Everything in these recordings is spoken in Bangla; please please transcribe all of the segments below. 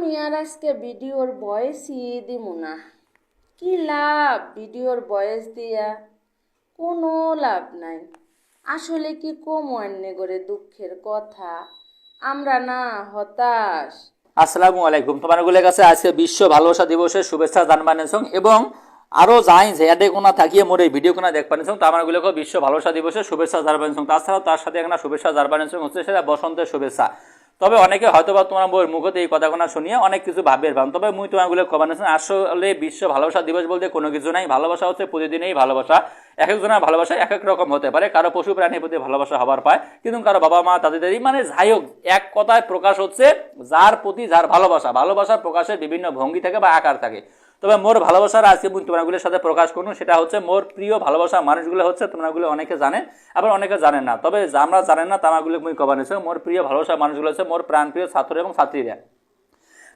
আমি আর আজকে ভিডিওর বয়সই দিব না কি লাভ ভিডিওর বয়স দিয়া? কোনো লাভ নাই। আসলে কি কম অন্য করে দুঃখের কথা? আমরা না হতাশ। আসসালামু আলাইকুম। তোমারগুলোর কাছে আজকে বিশ্ব ভালোবাসা দিবসের শুভেচ্ছা জানবানিয়েছং এবং আরও যাই যে কোনা থাকিয়ে মোর এই ভিডিও কোনা দেখবানিয়েছং তো আমারগুলোকে বিশ্ব ভালোবাসা দিবসের শুভেচ্ছা জানবানিয়েছং তাছাড়াও তার সাথে একটা শুভেচ্ছা জানবানিয়েছং হচ্ছে সেটা বসন্তের শুভেচ্ছা। তবে অনেকে হয়তো বা তোমার বইয়ের মুখতে এই কথাগুলো শুনিয়ে অনেক কিছু ভাবের ভাব তবে মুই তোমারগুলো কমানেছেন আসলে বিশ্ব ভালোবাসা দিবস বলতে কোনো কিছু নাই। ভালোবাসা হচ্ছে প্রতিদিনই ভালোবাসা। এক একজনের ভালোবাসা এক এক রকম হতে পারে। কারও পশু প্রাণীর প্রতি ভালোবাসা হবার পায়। কিন্তু কারও বাবা মা তাদের মানে যাই হোক, এক কথায় প্রকাশ হচ্ছে যার প্রতি যার ভালোবাসা। ভালোবাসার প্রকাশের বিভিন্ন ভঙ্গি থাকে বা আকার থাকে। তবে মোর ভালোবাসার আজকে তোমরাগুলির সাথে প্রকাশ করুন সেটা হচ্ছে মোর প্রিয় ভালোবাসা মানুষগুলো হচ্ছে তোমরাগুলি অনেকে জানে, আবার অনেকে জানেন না। তবে আমরা জানেন না, তামাগুলি মুই কবানিছে মোর প্রিয় ভালোবাসা মানুষগুলো হচ্ছে মোর প্রাণপ্রিয় ছাত্র এবং ছাত্রীরা।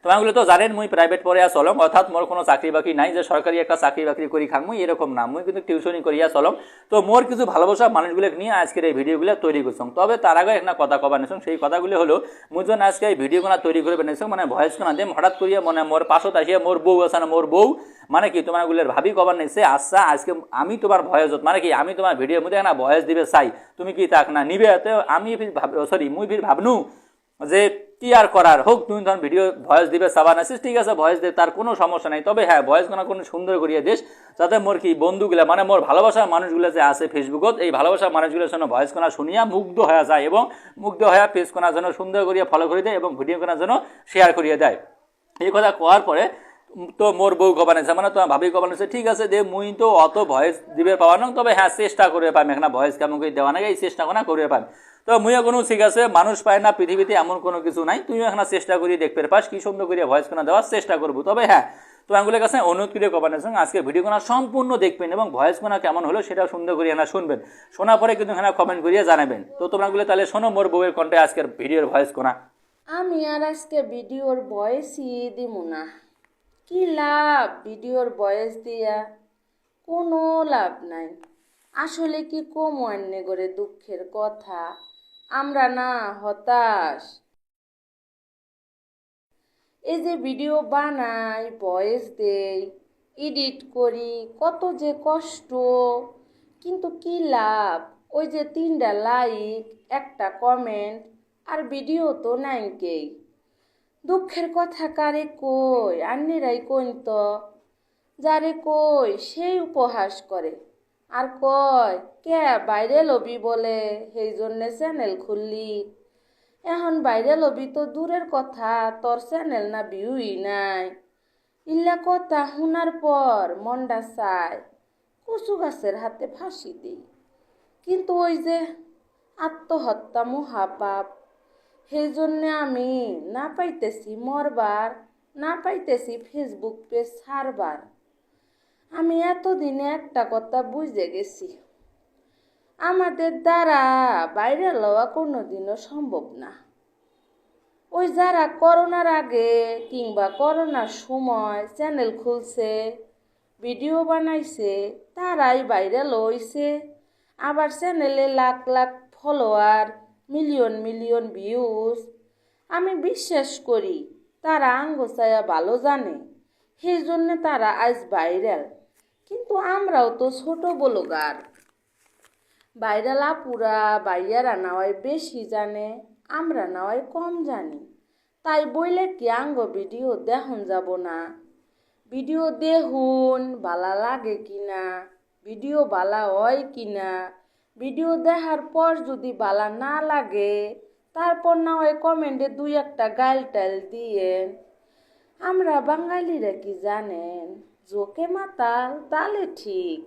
তোমাগুলো তো জানেন, মুই প্রাইভেট পড়িয়া চলম। অর্থাৎ মোর কোনো চাকরি বাকরি নাই যে সরকারি একটা চাকরি বাকরি করি খাং, মুই এরকম না। মুই কিন্তু টিউশনই করিয়া চলম। তো মোর কিছু ভালোবাসা মানুষগুলো নিয়ে আজকের এই ভিডিওগুলো তৈরি করছম তবে তার আগে একটা কথা কবা নিছম সেই কথাগুলো হলো, মুই যখন আজকে এই ভিডিওগুলো তৈরি করে বানিয়েছিলাম মানে ভয়েস কোনা দিম, হঠাৎ করিয়া মানে মোর পাশত আসিয়া মোর বউ আছে না, মোর বউ মানে কি তোমারগুলোর ভাবি কবার নিছে আচ্ছা আজকে আমি তোমার ভয়েসত মানে কি আমি তোমার ভিডিওর মধ্যে না ভয়েস দিবে চাই। তুমি কি তাক না নিবে? আমি সরি মুই ফির ভাবনু যে কি আর করার। হোক, তুমি তখন ভিডিও ভয়েস দিবে, সাবান আসিস ঠিক আছে ভয়েস দে, তার কোনো সমস্যা নাই। তবে হ্যাঁ ভয়েস কোনো কোনো সুন্দর করিয়া দিস, যাতে মোর কি বন্ধুগুলা মানে মোর ভালোবাসার মানুষগুলো যে আছে ফেসবুকত এই ভালোবাসার মানুষগুলোর জন্য ভয়েস কোনা শুনিয়া মুগ্ধ হয়ে যায় এবং মুগ্ধ হয়ে পেজ কোনার যেন সুন্দর করিয়া ফলো করে দেয় এবং ভিডিও কোনার জন্য শেয়ার করিয়ে দেয়। এই কথা কোয়ার পরে তো মোর বউ কবানেছে মানে তোমার ভাবি কবানেছে ঠিক আছে দে, মুই তো অত ভয়েস দিবে পাওয়া না, তবে হ্যাঁ চেষ্টা করে পাইম এখানে ভয়েস কেমন করে দেওয়া নাকি এই চেষ্টা করা করে পাইম তো মুইও কোনো ঠিক আছে, মানুষ পায় না পৃথিবীতে এমন কোনো কিছু নাই তুমিও এখানে চেষ্টা করি দেখতে পাস, কি সুন্দর করে ভয়েস কোনা দেওয়ার চেষ্টা করব তবে হ্যাঁ তো আঙ্গুলের কাছে অনুরোধ করে কবানেছেন আজকে ভিডিও কোনা সম্পূর্ণ দেখবেন এবং ভয়েস কোনা কেমন হলো সেটা সুন্দর করে এখানে শুনবেন। শোনার পরে কিন্তু এখানে কমেন্ট করিয়ে জানাবেন। তো তোমরাগুলো তাহলে শোনো মোর বউয়ের কণ্ঠে আজকের ভিডিওর ভয়েস কোনা। আমি আর আজকে ভিডিওর বয়সই দিব না। কি লাভ ভিডিওর বয়স দিয়া? কোনো লাভ নাই। আসলে কি কম অন্য করে দুঃখের কথা? আমরা না হতাশ। এই যে ভিডিও বানাই ভয়েস দেই, এডিট করি, কত যে কষ্ট। কিন্তু কি লাভ? ওই যে তিনটা লাইক, একটা কমেন্ট, আর ভিডিও তো নাই কেই দুঃখের কথা কারে কই? আন্নিরাই কইন তো? যারে কই? সেই উপহাস করে। আর কয়, কে বাইরে লবি বলে? সেই জন্যে চ্যানেল খুললি। এখন বাইরে লবি তো দূরের কথা, তোর চ্যানেল না ভিউই নাই। ইল্লা কথা শোনার পর মনটা চায়, কচু গাছের হাতে ফাঁসি দিই। কিন্তু ওই যে আত্মহত্যা মহাপাপ সেই জন্যে আমি না পাইতেছি মরবার, না পাইতেছি ফেসবুক পেজ সারবার আমি এতদিনে একটা কথা বুঝে গেছি। আমাদের দ্বারা বাইরে লওয়া কোনো দিনও সম্ভব না। ওই যারা করোনার আগে কিংবা করোনার সময় চ্যানেল খুলছে ভিডিও বানাইছে, তারাই বাইরে লইছে আবার চ্যানেলে lakh lakh follower million million views আমি বিশ্বাস করি, তারা আঙ্গসায়া ভালো জানে। সেই জন্য তারা আজ ভাইরাল কিন্তু আমরাও তো ছোট বলগার। ভাইরাল আপুরা বাইয়ারা নাওয়াই বেশি জানে, আমরা নাওয়াই কম জানি। তাই বইলে কি আঙ্গ ভিডিও দেখুন যাব না? ভিডিও দেখুন বালা লাগে কিনা? ভিডিও বালা হয় কিনা? ভিডিও দেখার পর যদি বালা না লাগে, তারপর না হয় কমেন্টে দুই একটা গাইল টাইল দিয়ে আমরা বাঙালিরা কি জানেন? জোকে মাতাল, তালে ঠিক।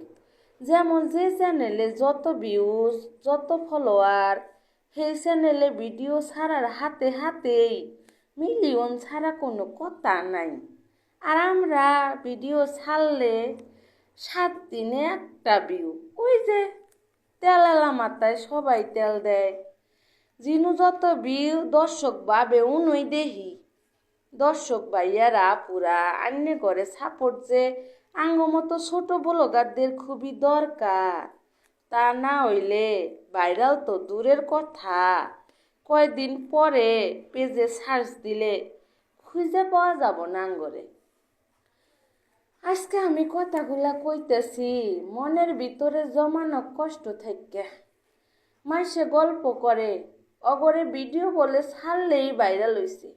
যেমন যে চ্যানেলে যত ভিউজ যত ফলোয়ার সেই চ্যানেলে ভিডিও ছাড়ার হাতে হাতেই মিলিয়ন ছাড়া কোনো কথা নাই। আর আমরা ভিডিও ছাড়লে সাত দিনে একটা ভিউ ওই যে তেলালা মাথায় সবাই তেল দেয়। জিনু যত বিউ দর্শক বাবে উনই দেহি। দর্শক ভাইয়ারা পুরা আন্য করে সাপোর্ট যে আঙ্গ মতো ছোট ব্লগারদের খুবই দরকার। তা না হইলে ভাইরাল তো দূরের কথা। কয়দিন পরে পেজে সার্চ দিলে খুঁজে পাওয়া যাব না আঙ্গরে। আজকে আমি কথাগুলা কইতেছি, মনের ভিতরে জমানো কষ্ট থেকে। মাসে গল্প করে, অগরে ভিডিও বলে ছাড়লেই ভাইরাল হইছে।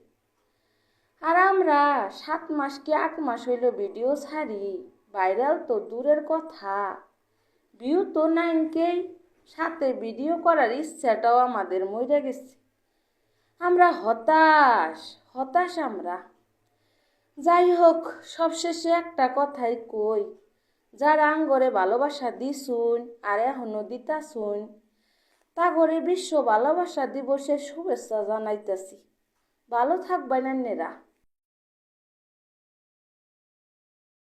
আর আমরা সাত মাস কি আট মাস হইল ভিডিও ছাড়ি, ভাইরাল তো দূরের কথা। ভিউ তো নাইনকেই, সাথে ভিডিও করার ইচ্ছাটাও আমাদের মরে গেছে। আমরা হতাশ হতাশ আমরা। যাই হোক সবশেষে একটা কথাই কই। যারা আঙ্গরে ভালোবাসা দিছুন আর এখনও দিতাছুন তা করে বিশ্ব ভালোবাসা দিবসের শুভেচ্ছা জানাইতেছি। ভালো থাকবেন নেরা